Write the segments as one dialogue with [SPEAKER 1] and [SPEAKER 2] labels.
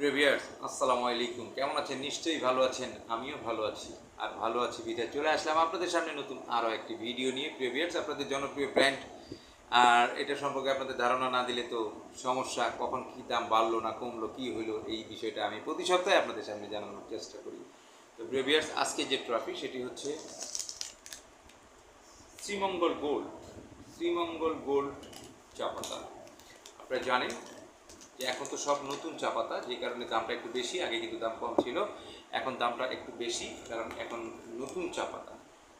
[SPEAKER 1] প্রিভিয়ার্স আসসালামু আলাইকুম। কেমন আছেন? নিশ্চয়ই ভালো আছেন। আমিও ভালো আছি। আর ভালো আছি বিদায়। চলে আসলাম আপনাদের সামনে নতুন আরও একটি ভিডিও নিয়ে। প্রিভিয়ার্স আপনাদের জনপ্রিয় ব্র্যান্ড আর এটা সম্পর্কে আপনাদের ধারণা না দিলে তো সমস্যা, কখন কী দাম বাড়লো না কমলো, কী হলো, এই বিষয়টা আমি প্রতি সপ্তাহে আপনাদের সামনে জানানোর চেষ্টা করি। তো প্রিভিয়ার্স আজকে যে ট্রফি সেটি হচ্ছে শ্রীমঙ্গল গোল্ড শ্রীমঙ্গল গোল্ড চা পাতা আপনারা জানেন এখন তো সব নতুন চা পাতা, যে কারণে দামটা একটু বেশি, আগে কিন্তু দাম কম ছিল। এখন দামটা একটু বেশি, কারণ এখন নতুন চা পাতা।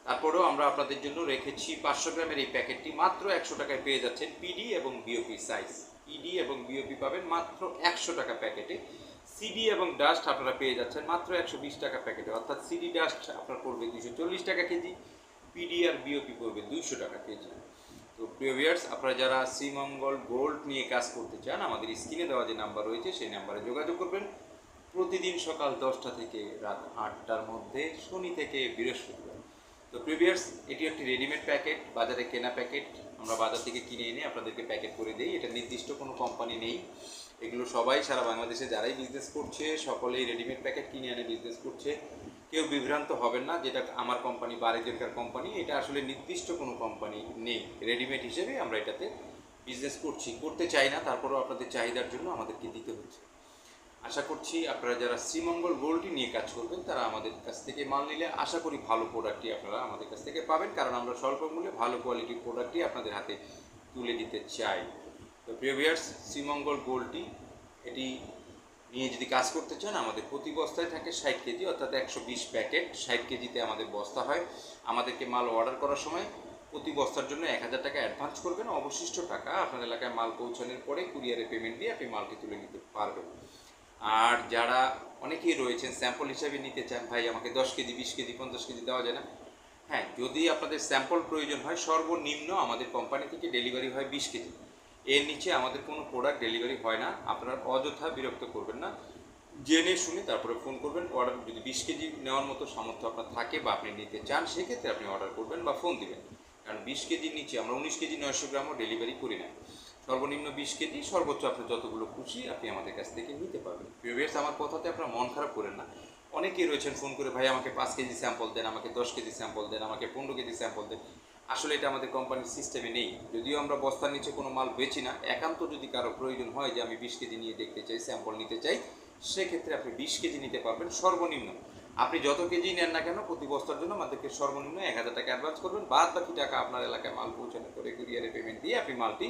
[SPEAKER 1] তারপরেও আমরা আপনাদের জন্য রেখেছি পাঁচশো গ্রামের এই প্যাকেটটি, মাত্র একশো টাকায় পেয়ে যাচ্ছেন পিডি এবং বিওপি সাইজ পিডি এবং বিওপি পাবেন মাত্র একশো টাকা প্যাকেটে। সিডি এবং ডাস্ট আপনারা পেয়ে যাচ্ছেন মাত্র একশো বিশ টাকা প্যাকেটে। অর্থাৎ সিডি ডাস্ট আপনার পড়বে দুশো চল্লিশ টাকা কেজি পিডি আর বিওপি পড়বে দুইশো টাকা কেজি। তো প্রিয় ভিয়ার্স আপনারা যারা শ্রীমঙ্গল গোল্ড নিয়ে কাজ করতে চান, আমাদের স্ক্রিনে দেওয়া যে নাম্বার রয়েছে, সেই নাম্বারে যোগাযোগ করবেন। প্রতিদিন সকাল দশটা থেকে রাত আটটার মধ্যে শনি থেকে বৃহস্পতিবার। তো প্রিভিয়ার্স এটি একটি রেডিমেড প্যাকেট বাজারে কেনা প্যাকেট আমরা বাজার থেকে কিনে এনে আপনাদেরকে প্যাকেট করে দিই। এটা নির্দিষ্ট কোনো কোম্পানি নেই। এগুলো সবাই সারা বাংলাদেশে যারাই বিজনেস করছে, সকলেই রেডিমেড প্যাকেট কিনে এনে বিজনেস করছে। কেউ বিভ্রান্ত হবেন না, যেটা আমার কোম্পানি বা আরেকজনকার কোম্পানি এটা আসলে নির্দিষ্ট কোনো কোম্পানি নেই। রেডিমেড হিসেবে আমরা এটাতে বিজনেস করছি। করতে চাই না, তারপরেও আপনাদের চাহিদার জন্য আমাদেরকে দিতে হচ্ছে। আশা করছি আপনারা যারা শ্রীমঙ্গল গোল্ডটি নিয়ে কাজ করবেন, তারা আমাদের কাছ থেকে মাল নিলে আশা করি ভালো প্রোডাক্টই আপনারা আমাদের কাছ থেকে পাবেন। কারণ আমরা স্বল্প মূল্যে ভালো কোয়ালিটির প্রোডাক্টই আপনাদের হাতে তুলে দিতে চাই। তো প্রিয় ভিউয়ার্স শ্রীমঙ্গল গোল্ডটি এটি নিয়ে যদি কাজ করতে চান, আমাদের প্রতি বস্তায় থাকে ষাট কেজি, অর্থাৎ একশো বিশ প্যাকেট। ষাট কেজিতে আমাদের বস্তা হয়। আমাদেরকে মাল অর্ডার করার সময় প্রতি বস্তার জন্য এক হাজার টাকা অ্যাডভান্স করবেন। অবশিষ্ট টাকা আপনার এলাকায় মাল পৌঁছানোর পরে কুরিয়ারে পেমেন্ট দিয়ে আপনি মালটি তুলে নিতে পারবেন। আর যারা অনেকেই রয়েছেন স্যাম্পল হিসাবে নিতে চান, ভাই, আমাকে দশ কেজি, বিশ কেজি, পঞ্চাশ কেজি দেওয়া যায় না। হ্যাঁ যদি আপনাদের স্যাম্পল প্রয়োজন হয়, সর্বনিম্ন আমাদের কোম্পানি থেকে ডেলিভারি হয় বিশ কেজি। এর নিচে আমাদের কোনো প্রোডাক্ট ডেলিভারি হয় না, আপনারা অযথা বিরক্ত করবেন না। জেনে শুনে তারপরে ফোন করবেন অর্ডার যদি বিশ কেজি নেওয়ার মতো সামর্থ্য আপনার থাকে বা আপনি নিতে চান, সেক্ষেত্রে আপনি অর্ডার করবেন বা ফোন দিবেন। কারণ বিশ কেজির নিচে আমরা উনিশ কেজি, নয়শো গ্রামও ডেলিভারি করি না। সর্বনিম্ন বিশ কেজি, সর্বোচ্চ আপনি যতগুলো খুশি আপনি আমাদের কাছ থেকে নিতে পারবেন। প্রিভিয়াস আমার কথাতে আপনার মন খারাপ করেন না। অনেকেই রয়েছেন ফোন করে, ভাই, আমাকে পাঁচ কেজি স্যাম্পল দেন, আমাকে দশ কেজি স্যাম্পল দেন, আমাকে পনেরো কেজি স্যাম্পল দেন। আসলে এটা আমাদের কোম্পানির সিস্টেমে নেই। যদিও আমরা বস্তার নিচে কোনো মাল বেচি না, একান্ত যদি কারও প্রয়োজন হয় যে আমি বিশ কেজি নিয়ে দেখতে চাই স্যাম্পল নিতে চাই, সেক্ষেত্রে আপনি বিশ কেজি নিতে পারবেন সর্বনিম্ন। আপনি যত কেজি নেন না কেন, প্রতি বস্তার জন্য আমাদেরকে সর্বনিম্ন এক হাজার টাকা অ্যাডভান্স করবেন। বাদ বাকি টাকা আপনার এলাকায় মাল পৌঁছানো করে কুরিয়ারে পেমেন্ট দিয়ে আপনি মালটি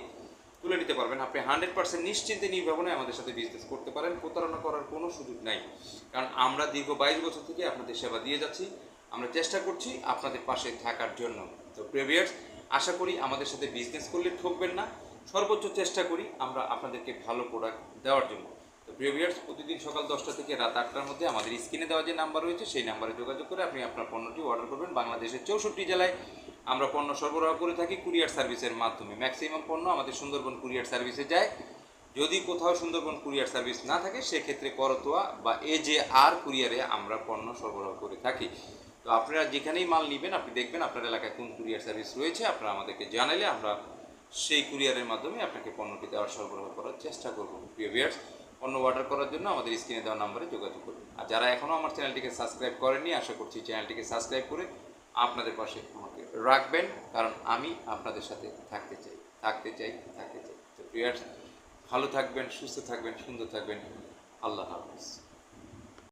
[SPEAKER 1] তুলে নিতে পারবেন। আপনি হান্ড্রেড পার্সেন্ট নিশ্চিন্তে নির্ভাবনায় আমাদের সাথে বিজনেস করতে পারেন। প্রতারণা করার কোনো সুযোগ নাই। কারণ আমরা দীর্ঘ বাইশ বছর থেকে আপনাদের সেবা দিয়ে যাচ্ছি। আমরা চেষ্টা করছি আপনাদের পাশে থাকার জন্য। তো প্রেভিয়ার্স আশা করি আমাদের সাথে বিজনেস করলে ঠকবেন না। সর্বোচ্চ চেষ্টা করি আমরা আপনাদেরকে ভালো প্রোডাক্ট দেওয়ার জন্য। তো প্রিভিয়ার্স প্রতিদিন সকাল দশটা থেকে রাত আটটার মধ্যে আমাদের স্ক্রিনে দেওয়া যে নাম্বার রয়েছে, সেই নাম্বারে যোগাযোগ করে আপনি আপনার পণ্যটি অর্ডার করবেন বাংলাদেশের চৌষট্টি জেলায়। আমরা পণ্য সরবরাহ করে থাকি কুরিয়ার সার্ভিসের মাধ্যমে। ম্যাক্সিমাম পণ্য আমাদের সুন্দরবন কুরিয়ার সার্ভিসে যায়। যদি কোথাও সুন্দরবন কুরিয়ার সার্ভিস না থাকে, সেক্ষেত্রে করতোয়া বা এ যে আর কুরিয়ারে আমরা পণ্য সরবরাহ করে থাকি। তো আপনারা যেখানেই মাল নেবেন, আপনি দেখবেন আপনার এলাকায় কোন কুরিয়ার সার্ভিস রয়েছে, আপনারা আমাদেরকে জানালে আমরা সেই কুরিয়ারের মাধ্যমে আপনাকে পণ্যটি দেওয়ার সরবরাহ করার চেষ্টা করব। প্রিয় ভিউয়ার্স পণ্য অর্ডার করার জন্য আমাদের স্ক্রিনে দেওয়া নাম্বারে যোগাযোগ করুন। আর যারা এখনও আমার চ্যানেলটিকে সাবস্ক্রাইব করেননি, আশা করছি চ্যানেলটিকে সাবস্ক্রাইব করে আপনাদের পাশে রাখবেন, কারণ আমি আপনাদের সাথে থাকতে চাই থাকতে চাই থাকতে চাই। তো প্রিয়ার্স ভালো থাকবেন, সুস্থ থাকবেন, সুন্দর থাকবেন। আল্লাহ হাফিজ।